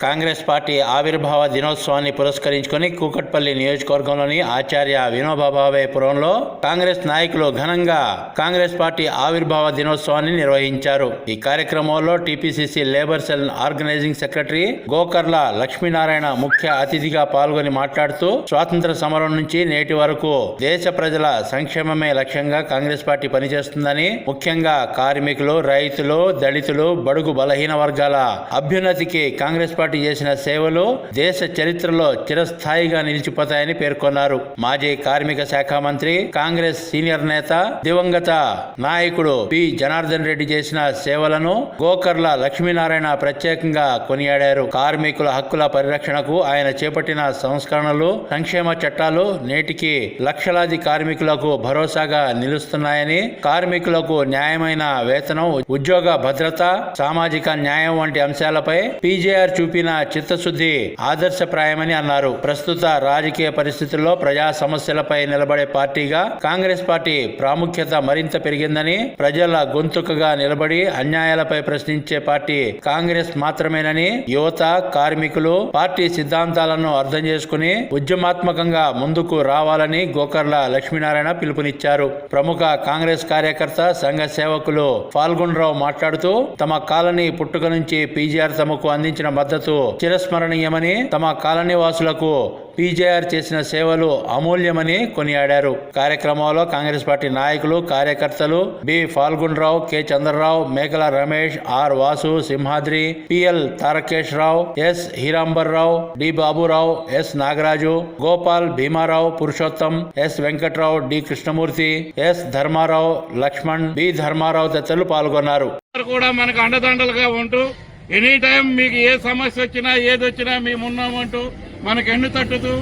Congress party ఆవిర్భావ దినోత్సవాన్ని పురస్కరించుకొని కూకట్పల్లి నియోజకవర్గంలోని ఆచార్య వినోబాబావేపురంలో కాంగ్రెస్ నాయకులు ఘనంగా కాంగ్రెస్ పార్టీ ఆవిర్భావ దినోత్సవాన్ని నిర్వహించారు. ఈ కార్యక్రమంలో TPCC labour cell organising secretary Gokarla Lakshminarayana ముఖ్య అతిథిగా పాల్గొని మాట్లాడుతూ స్వాతంత్ర సమరం నుంచి నేటి వరకు దేశ ప్రజల సంక్షేమమే లక్ష్యంగా కాంగ్రెస్ పార్టీ పనిచేస్తుందని ముఖ్యంగా కార్మికులు రైతులు దళితులు బడుగు బలహీన వర్గాల అభ్యున్నతికి కాంగ్రెస్ పార్టీ చేసిన సేవలు దేశ చరిత్రలో చిరస్థాయిగా నిలిచిపోతాయని పేర్కొన్నారు. మాజీ కార్మిక శాఖ మంత్రి కాంగ్రెస్ సీనియర్ నేత దివంగత నాయకుడు పి. జనార్దన్ రెడ్డి చేసిన సేవలను గోకర్ల లక్ష్మీనారాయణ ప్రత్యేకంగా కొనియాడారు. కార్మికుల హక్కుల పరిరక్షణకు ఆయన చేపట్టిన సంస్కరణలు సంక్షేమ చట్టాలు నేటికి లక్షలాది కార్మికులకు భరోసాగా నిలుస్తున్నాయని కార్మికులకు న్యాయమైన వేతనం ఉద్యోగ భద్రత సామాజిక న్యాయం వంటి అంశాలపై పీజేఆర్ చూపిన చిత్తశుద్ధి ఆదర్శప్రాయమని అన్నారు. ప్రస్తుత రాజకీయ పరిస్థితుల్లో ప్రజా సమస్యలపై నిలబడే పార్టీగా కాంగ్రెస్ పార్టీ ప్రాముఖ్యత మరింత పెరిగిందని ప్రజల గొంతుకగా నిలబడి అన్యాయాలపై ప్రశ్నించే పార్టీ కాంగ్రెస్ మాత్రమేనని యువత కార్మికులు పార్టీ సిద్ధాంతాలను అర్థం చేసుకుని ఉద్యమాత్మకంగా ముందుకు రావాలని గోకర్ల లక్ష్మీనారాయణ పిలుపునిచ్చారు. ప్రముఖ కాంగ్రెస్ కార్యకర్త సంఘ సేవకులు ఫాల్గుణరావు మాట్లాడుతూ తమ కాలనీ పుట్టుక నుంచి పీజీఆర్ తమకు అందించిన మద్దతు చిరస్మరణీయమని తమ కాలనీ వాసులకు పీజేఆర్ చేసిన సేవలు అమూల్యమని కొనియాడారు. కార్యక్రమంలో కాంగ్రెస్ పార్టీ నాయకులు కార్యకర్తలు B. Phalgundrao K. Chandrarao Mekala Ramesh R. Vasu Simhadri PL Tarakesh Rao S. Herambarrao D. Baburao S. Nagaraju Gopal Bhimarao Purushottam S. Venkatrao D. Krishnamurthy S. Dharmarao Lakshman B. Dharmarao తదితరులు పాల్గొన్నారు. కూడా మనకు అండదండలుగా ఉంటూ any time మీకు ఏ సమస్య వచ్చినా ఏది వచ్చినా మేము ఉన్నామంటూ మనకు ఎన్ను తట్టుతూ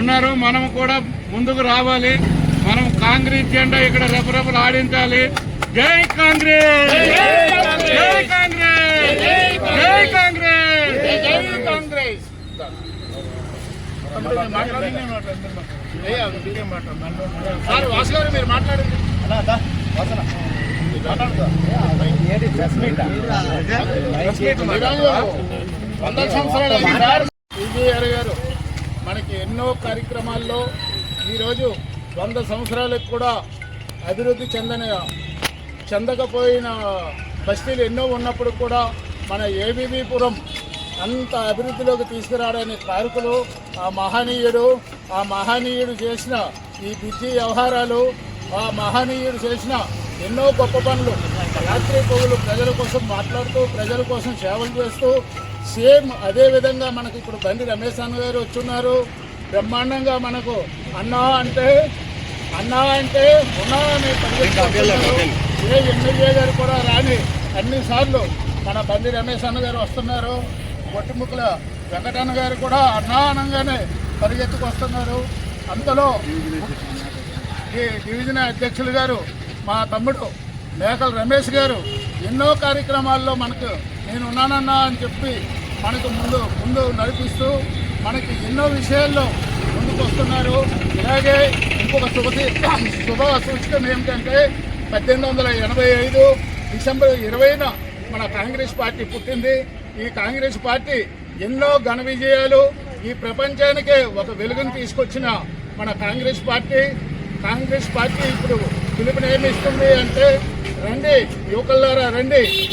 ఉన్నారు. మనం కూడా ముందుకు రావాలి. మనం కాంగ్రెస్ జెండా ఇక్కడ రెపరెపలు ఆడించాలి. జై కాంగ్రెస్! జై కాంగ్రెస్ జై కాంగ్రెస్! జై కాంగ్రెస్! సార్ వాసు గారు మీరు మాట్లాడండి. వంద సంవత్సరాలు అయింది గారు మనకి ఎన్నో కార్యక్రమాల్లో ఈరోజు వంద సంవత్సరాలకు కూడా అభివృద్ధి చెందని చెందకపోయిన బస్తీలు ఎన్నో ఉన్నప్పుడు కూడా మన ఏబీబీపురం అంత అభివృద్ధిలోకి తీసుకురాడని కారకులు ఆ మహనీయుడు ఆ మహనీయుడు చేసిన ఈ బిజీ వ్యవహారాలు ఆ మహనీయుడు చేసిన ఎన్నో గొప్ప పనులు. రాత్రి పొగులు ప్రజల కోసం మాట్లాడుతూ ప్రజల కోసం సేవలు చేస్తూ సేమ్ అదే విధంగా మనకి ఇప్పుడు బండి రమేష్ అన్న గారు వచ్చున్నారు. బ్రహ్మాండంగా మనకు అన్నా అంటే అన్నా అంటే ఉన్నా అని పరిగెత్తుకుంటున్నారు. ఏ ఎమ్మెల్యే గారు కూడా రాని అన్నిసార్లు మన బండి రమేష్ అన్న గారు వస్తున్నారు. కొట్టుముక్కల వెంకటన్న గారు కూడా అన్నా అనగానే పరిగెత్తుకు వస్తున్నారు. అంతలో డివిజన్ అధ్యక్షులు గారు మా తమ్ముడు మేకల రమేష్ గారు ఎన్నో కార్యక్రమాల్లో మనకు నేను ఉన్నానన్నా అని చెప్పి మనకు ముందు ముందు నడిపిస్తూ మనకి ఎన్నో విషయాల్లో ముందుకు వస్తున్నారు. ఇలాగే ఇంకొక శుభ శుభ సూచకం ఏమిటంటే పద్దెనిమిది వందల ఎనభై ఐదు డిసెంబర్ ఇరవైన మన కాంగ్రెస్ పార్టీ పుట్టింది. ఈ కాంగ్రెస్ పార్టీ ఎన్నో ఘన విజయాలు ఈ ప్రపంచానికే ఒక వెలుగును తీసుకొచ్చిన మన కాంగ్రెస్ పార్టీ. కాంగ్రెస్ పార్టీ ఇప్పుడు పిలుపునేమిస్తుంది అంటే రండి యువకులారా రండి.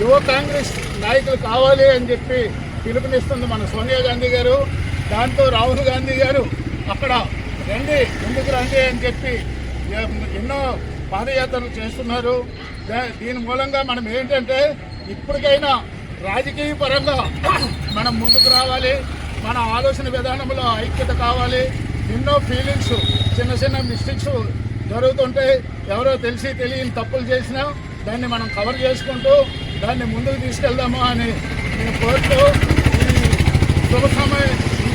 యువ కాంగ్రెస్ నాయకులు కావాలి అని చెప్పి పిలుపునిస్తుంది మన సోనియా గాంధీ గారు దాంతో రాహుల్ గాంధీ గారు. అక్కడ రండి ముందుకు రండి అని చెప్పి ఎన్నో పాదయాత్రలు చేస్తున్నారు. దా- దీని మూలంగా మనం ఏంటంటే ఇప్పటికైనా రాజకీయ పరంగా మనం ముందుకు రావాలి. మన ఆలోచన విధానంలో ఐక్యత కావాలి. ఎన్నో ఫీలింగ్స్ చిన్న చిన్న మిస్టేక్స్ జరుగుతుంటే ఎవరో తెలిసి తెలియని తప్పులు చేసినా దాన్ని మనం కవర్ చేసుకుంటూ దాన్ని ముందుకు తీసుకెళ్దాము అని నేను కోరుతూ ఈ శుభ సమయ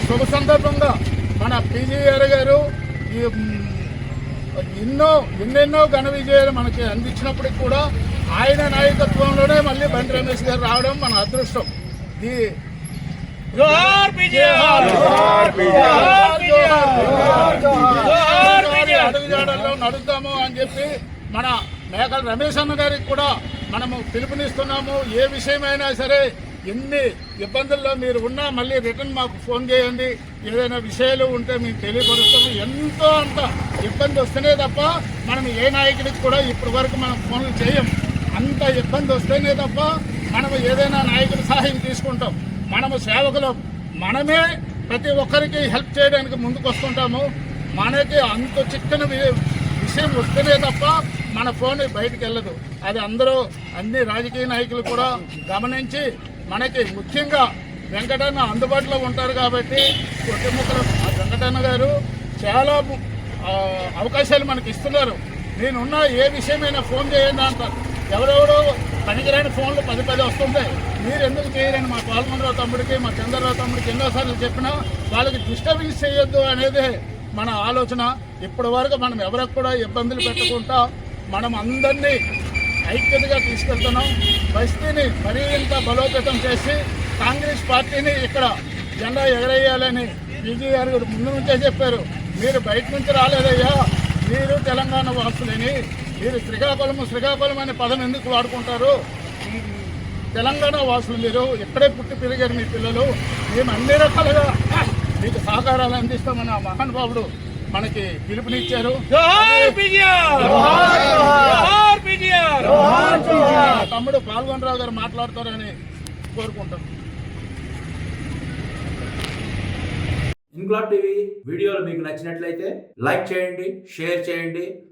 శుభ సందర్భంగా మన పీజీఆర్ గారు ఈ ఎన్నో ఎన్నెన్నో ఘన విజయాలు మనకి అందించినప్పటికి కూడా ఆయన నాయకత్వంలోనే మళ్ళీ బండి రమేష్ గారు రావడం మన అదృష్టం. ఈ జోహార్ అడుగుజాడల్లో నడుద్దాము అని చెప్పి మన మేకల రమేష్ అన్న గారికి కూడా మనము పిలుపునిస్తున్నాము. ఏ విషయమైనా సరే ఎన్ని ఇబ్బందుల్లో మీరు ఉన్నా మళ్ళీ రిటర్న్ మాకు ఫోన్ చేయండి. ఏదైనా విషయాలు ఉంటే మీకు తెలియపరుస్తాము. ఎంతో అంత ఇబ్బంది వస్తేనే తప్ప మనం ఏ నాయకుడికి కూడా ఇప్పటి వరకు మనం ఫోన్లు చేయం. అంత ఇబ్బంది వస్తేనే తప్ప మనము ఏదైనా నాయకుడి సహాయం తీసుకుంటాం. మనము సేవకులు మనమే ప్రతి ఒక్కరికి హెల్ప్ చేయడానికి ముందుకు వస్తుంటాము మనకి అంత చిక్కని విషయం వస్తేనే తప్ప మన ఫోన్ బయటికి వెళ్ళదు. అది అందరూ అన్ని రాజకీయ నాయకులు కూడా గమనించి మనకి ముఖ్యంగా వెంకటన్న అందుబాటులో ఉంటారు కాబట్టి కొట్టిముక్కల. వెంకటన్న గారు చాలా అవకాశాలు మనకి ఇస్తున్నారు. నేనున్న ఏ విషయమైనా ఫోన్ చేయండి అంటారు. ఎవరెవరో పనికిరాని ఫోన్లు పది పది వస్తుంటాయి. మీరు ఎందుకు చేయరని మా పాల్గొనరావు తమ్ముడికి మా చంద్రరావు తమ్ముడికి ఎన్నోసార్లు చెప్పినా వాళ్ళకి డిస్టర్బెన్స్ చేయొద్దు అనేది మన ఆలోచన. ఇప్పటి వరకు మనం ఎవరికి కూడా ఇబ్బందులు పెట్టకుండా మనం అందరినీ ఐక్యతగా తీసుకెళ్తున్నాం. బస్తీని మరీ ఇంత బలోపేతం చేసి కాంగ్రెస్ పార్టీని ఇక్కడ జెండా ఎగరేయాలని బీజేఆర్ గారు ముందు నుంచే చెప్పారు. మీరు బయట నుంచి రాలేదయ్యా. మీరు తెలంగాణ వాసులని మీరు శ్రీకాకుళం శ్రీకాకుళం అనే పదం ఎందుకు వాడుకుంటారు? తెలంగాణ వాసులు మీరు ఎక్కడే పుట్టి పెరిగారు మీ పిల్లలు మేము అన్ని రకాలుగా మీకు సహకారాలు అందిస్తామని ఆ మహానుభావుడు మనకి పిలుపునిచ్చారు. తమ్ముడు పాల్గొనరావు గారు మాట్లాడతారని కోరుకుంటాం. ఇంక్లాబ్ టీవీ వీడియోలు మీకు నచ్చినట్లయితే లైక్ చేయండి షేర్ చేయండి